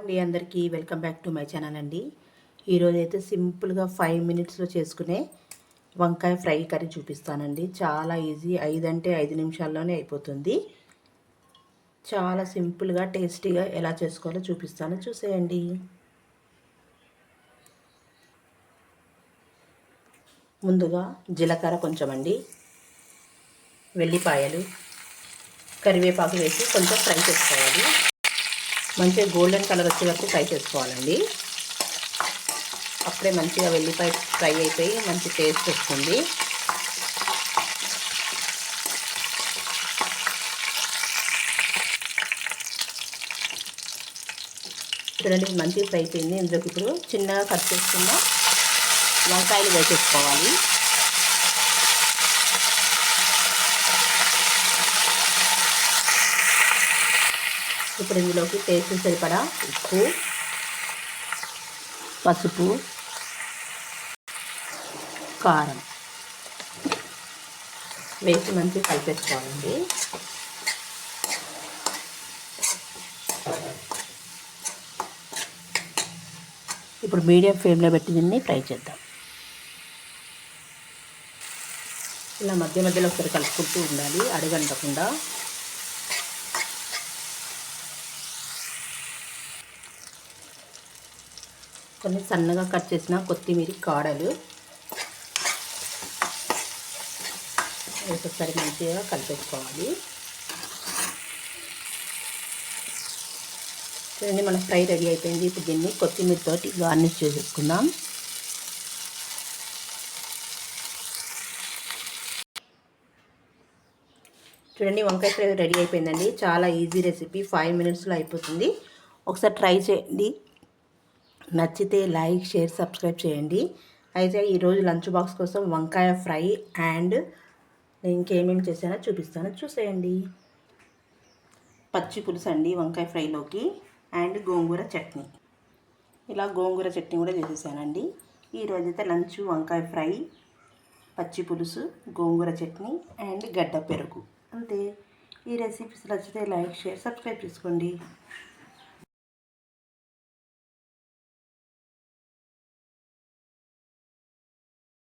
అండి అందరికీ welcome back to my channel అండి. ఈరోజు అయితే సింపుల్గా ఫైవ్ మినిట్స్లో చేసుకునే వంకాయ ఫ్రై కర్రీ చూపిస్తానండి. చాలా ఈజీ ఐదు అంటే ఐదు నిమిషాల్లోనే అయిపోతుంది. చాలా సింపుల్గా టేస్టీగా ఎలా చేసుకోవాలో చూపిస్తాను. చూసేయండి. ముందుగా జీలకర్ర కొంచెం అండి వెల్లిపాయలు కరివేపాకు వేసి కొంచెం ఫ్రై చేసుకోవాలి. మంచిగా గోల్డెన్ కలర్ వచ్చే వరకు ఫ్రై చేసుకోవాలండి. అప్పుడే మంచిగా వెల్లిపాయ ఫ్రై అయిపోయి మంచి టేస్ట్ వస్తుంది. చూడండి మంచిగా ఫ్రై అయిపోయింది. ఇందులోకి ఇప్పుడు చిన్నగా కట్ చేసుకున్న వంకాయలు వేసేసుకోవాలి. ఇప్పుడు ఇందులోకి టేస్ట్ సరిపడా ఉప్పు పసుపు కారం. వేసి మంచిగా కలిపేసుకోవాలండి. ఇప్పుడు మీడియం ఫ్లేమ్లో పెట్టి దీన్ని ఫ్రై చేద్దాం. ఇలా మధ్య మధ్యలో ఒకసారి కలుపుకుంటూ ఉండాలి అడుగంటకుండా. కొన్ని సన్నగా కట్ చేసిన కొత్తిమీర కాడలు. ఒకసారి మంచిగా కలిపేసుకోవాలి. చూడండి మన ఫ్రై రెడీ అయిపోయింది. ఇప్పుడు దీన్ని కొత్తిమీరతోటి గార్నిష్ చేసేసుకుందాం చూడండి వంకాయ ఫ్రై రెడీ అయిపోయిందండి. చాలా ఈజీ రెసిపీ. ఫైవ్ మినిట్స్లో అయిపోతుంది. ఒకసారి ట్రై చేయండి. నచ్చితే లైక్ షేర్ సబ్స్క్రైబ్ చేయండి. అయితే ఈరోజు లంచ్ బాక్స్ కోసం వంకాయ ఫ్రై అండ్ నేను ఇంకేమేమి చేశానో చూపిస్తాను. చూసేయండి. పచ్చి పులుసు అండి వంకాయ ఫ్రైలోకి అండ్ గోంగూర చట్నీ. ఇలా గోంగూర చట్నీ కూడా చేసేసానండి. ఈరోజు అయితే లంచ్ వంకాయ ఫ్రై పచ్చి పులుసు గోంగూర చట్నీ అండ్ గడ్డ పెరుగు. అంతే. ఈ రెసిపీస్ నచ్చితే లైక్ షేర్ సబ్స్క్రైబ్ చేసుకోండి.